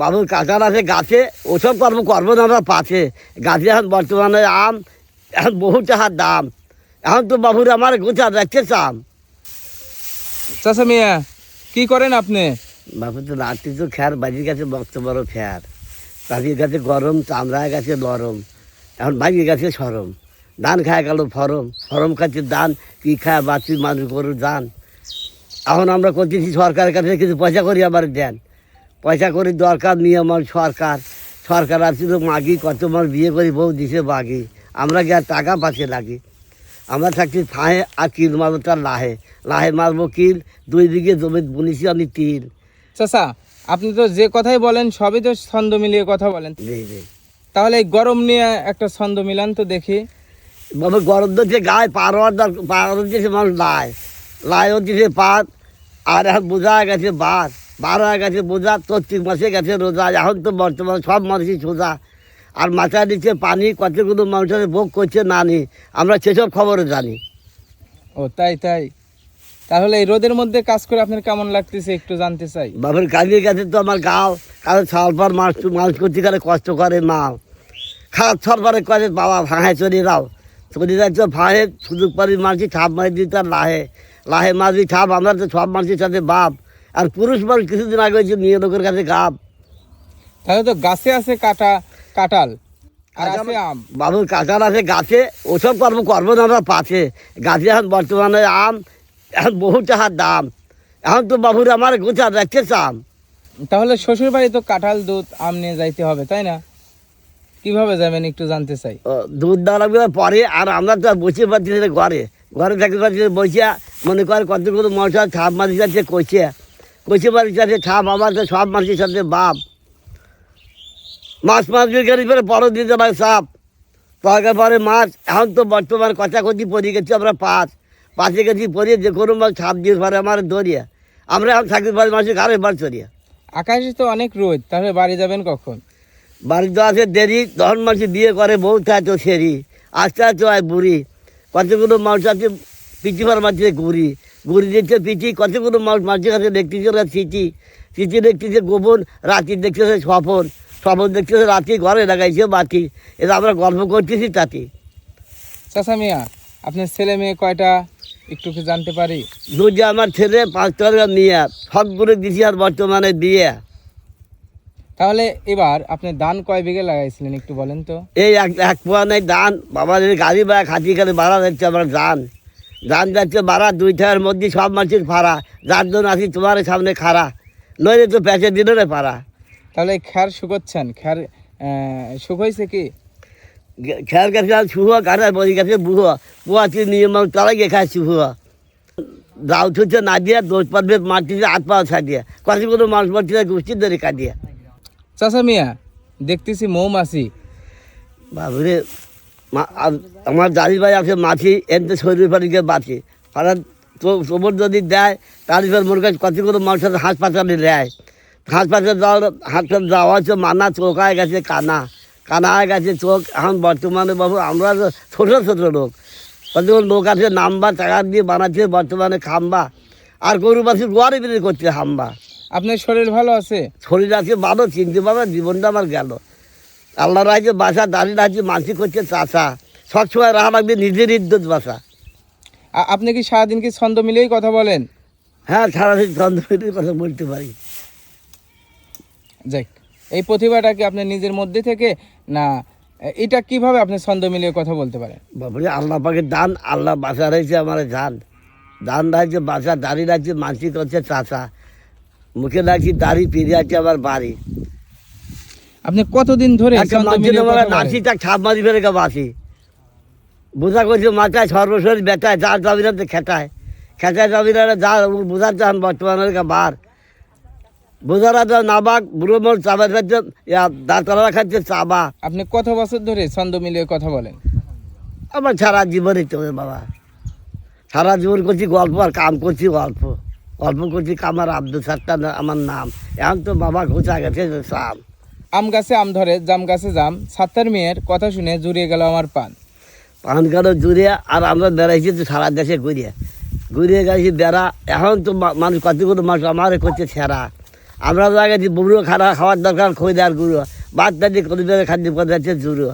বাবুর কাকার আছে গাছে ওসব কর্ম করব না আমরা পাশে গাছে এখন বর্তমানে আম এখন বহু টাকার দাম। এখন তো বাবুর আমার গোছা দেখতে চাম। চাচা মিয়া কি করেন আপনি? বাবু তো রাত্রি তো খ্যার বাজির কাছে বক্ত বড় ফ্যার বাজির কাছে গরম চামড়ায় গেছে নরম। এখন বাজির কাছে সরম। ধান খায় গেল ফরম। ফরম খাচ্ছে ধান কি খায় বাচ্চি মানুষ গরু ধান। এখন আমরা করতেছি সরকারের কাছে কিছু পয়সা করি আবার দেন। পয়সা করি দরকার নিয়ে আমার সরকার। সরকার আছে তো মাগি কত মাস বিয়ে করি বউ দিছে বাগি আমরা আর টাকা পাশে লাগি আমরা থাকছি ফাঁয়ে আর কিল মারবো তার লাহে। লাহে মারবো কিল দুই বিঘে জমি বুনিছি আমি তিল। চাচা আপনি তো যে কথাই বলেন সবই তো ছন্দ মিলিয়ে কথা বলেন। তাহলে এই গরম নিয়ে একটা ছন্দ মিলান তো দেখি। বাবা গরম তো যে গায়ে পার হওয়ার দর- পার দিচ্ছে মানুষ লাই লাই হচ্ছে পাত আর বোঝা গেছে বার বার গেছে বোঝা প্রত্যেক মাসে গেছে রোজা এখন তো বর্তমানে সব মানুষই সোজা। আর মাথায় দিচ্ছে পানি কতগুলো মানুষের ভোগ করছে না নি আমরা সেসব খবরও জানি। ও তাই তাই। তাহলে এই রোদের মধ্যে কাজ করে আপনার কেমন লাগতেছে একটু জানতে চাই? বাবার কাজের কাছে তো আমার গাও কারও সালপার মাছ মানুষ করতে গেলে কষ্ট করে মা। খারাপ সরবারে করে বাবা ভাঙায় চলে যাও চলে যাচ্ছে ভাঙে সুযোগ পারি মাঝি ছাপ মারি দিতে লাহে। লাহে মাঝি ছাপ আমরা তো সব মানুষের সাথে বাপ। আর পুরুষ মানুষ কিছুদিন আগে হয়েছে মেয়ে লোকের কাছে গাপ তাহলে তো গাছে আছে কাটা কাঁঠাল আর আছে আম। বাবুর কাকার আছে গাছে ওসব কর্ম করব না আমরা পাশে গাছে এখন বর্তমানে আম এখন বহু টাকার দাম। এখন তো বাবুর আমার গোছা দেখতে চাম। তাহলে শ্বশুর বাড়ি তো কাঁঠাল দুধ আম নিয়ে যাইতে হবে তাই না? কীভাবে যাবেন একটু জানতে চাই। দুধ দেওয়া লাগবে পরে আর আমরা তো আর বসে পাচ্ছি না ঘরে। ঘরে থাকতে পারছি না বসে মনে করে কতগুলো মশা ছাপ মারি যাচ্ছে কইছে। কইছে মারি যাচ্ছে ছাপ আমার তো সব মানুষের সাথে বাপ। মাছ মাছ বিক্রি করে বড় দিতে পারে সাপ। তরকার পরে মাছ এখন তো বর্তমান কথা কথি পড়ে গেছি আমরা পাঁচ। পাঁচে গেছি পরে যে কোনো মাছ ছাপ দিয়ে পারে আমার দরিয়া আমরা এখন থাকতে পারি মাসে ঘরে বার চড়িয়া। আকাশে তো অনেক রোদ তাহলে বাড়ি যাবেন কখন? বাড়িতে আছে দেরি তখন মানুষ বিয়ে করে বউ থাকে সেরি। আস্তে আস্তে হয় বুড়ি। কতগুলো মানুষ আছে পিচি মার মারছে ঘুরি। ঘুরি দেখছে পিচি কতগুলো মানুষ মাঝে কাছে দেখতেছে ওরা চিঠি চিঠি দেখতেছে গোপন রাতি দেখতেছে স্বপন। স্বপন দেখতেছে রাতি ঘরে লাগাইছে বাতি এটা আমরা গল্প করতেছি তাতে। চাচা মিয়া আপনার ছেলে মেয়ে কয়টা? একটু কি জানতে পারি? দুই আমার ছেলে পাঁচ টাকা নিয়ে সবগুলো দিছি আর বর্তমানে দিয়ে তাহলে এবার আপনি ধান কয় বিঘে লাগাইছিলেন একটু বলেন তো? এই এক এক পোয়া নেই দান বাবা গাড়ি বা খাতি খালি ভাড়া যাচ্ছে আমার দান দান যাচ্ছে ভাড়া দুই টাকার মধ্যে সব মানুষের ফাড়া। যার জন্য আছি তোমার সামনে খাড়া। নইলে তো পেঁচে দিল রে পাড়া। তাহলে খ্যার শুকোচ্ছেন খ্যার শুকোইছে কি? খেয়ার কাছে শুভ কাটার বই গেছে বুহ। পোয়াছি নিয়ে মানুষ তারা গিয়ে খায় শুভ। দাও ছুটছে না দিয়ে দোষ পারবে মারছে হাত পা ছাড়িয়ে কতগুলো মানুষ মারছে গোষ্ঠীর ধরে কাটিয়ে চাচা মিয়া দেখতেছি মৌমাছি। বাবুরে আমার দাদি ভাই আছে মাছি এনতে শরীর ফাটিকে বাঁচে। তো তোমর যদি দেয় তাহলে ফের মোর কাছে কতগুলো মানুষের হাসপাতালে দেয় হাসপাতালে যাওয়ার হাসপাতালে যাওয়া হচ্ছে মানা চোখ হয়ে গেছে কানা। কানা হয়ে গেছে চোখ। এখন বর্তমানে বাবু আমরা তো ছোটো ছোটো লোক। কতগুলো লোক আছে নাম্বা টাকা দিয়ে বানাচ্ছে বর্তমানে খাম্বা। আর গরু বাসি গোয়ারে বিক্রি করছে হাম্বা আপনার শরীর ভালো আছে? শরীর আছে ভালো চিনতে পারবে জীবনটা আমার গেল। আল্লাহ রাজ্যে বাসা দাঁড়িয়ে রাজ্যে মানসি করছে চাষা। সবসময় রাখা লাগবে নিজের ইদ্যুৎ বাসা। আপনি কি সারাদিন কি ছন্দ মিলেই কথা বলেন? হ্যাঁ সারাদিন চন্দ্রের কথা বলতে পারি। যাক এই প্রতিভাটা কি আপনার নিজের মধ্যে থেকে? না এটা কীভাবে আপনি ছন্দ মিলিয়ে কথা বলতে পারেন? বাবুরে আল্লাহ পাকে দান আল্লাহ বাসা রয়েছে আমার ধান ধান রাখছে বাসা দাঁড়িয়ে রাখছে মানসি করছে চাষা। মুখে রাখছি দাড়ি ফিরে আছে আমার বাড়ি। আপনি কতদিন ধরে? নাসিটা ছাপ মারি ফেলে গা বাসি বোঝা করছে মাথায় সর্বশরীর বেটায় যার জমিনাতে খেটায়। খেটায় জমিনারে যা বোঝার চান বর্তমানের গা বার। বোঝারা যা নাবাক বুড়ো মোড় চাবা খাচ্ছে দাঁতলা খাচ্ছে চাবা আপনি কত বছর ধরে ছন্দ মিলিয়ে কথা বলেন? আমার সারা জীবনই চলে বাবা। সারা জীবন করছি গল্প আর কাম করছি গল্প। গল্প করছি কামার আব্দুল সাত্তা আমার নাম। এখন তো বাবা ঘোষা গেছে সাম আম গাছে আম ধরে, জাম গাছে জাম। সাত্তার মেয়ের কথা শুনে জুড়িয়ে গেল আমার পান। পান কালো জুড়ে আর আমরা বেড়াইছি সারা দেশে ঘুরিয়ে। ঘুরিয়ে গেছি বেড়া, এখন তো মানুষ কতগুলো মানুষ আমার করছে ছেঁড়া। আমরা তো আগে বুড়ো খানা খাওয়ার দরকার দেওয়ার গুঁড়ো। বাচ্চা দিয়ে খাদ্য খাদ্য পদার্থের জুড়ো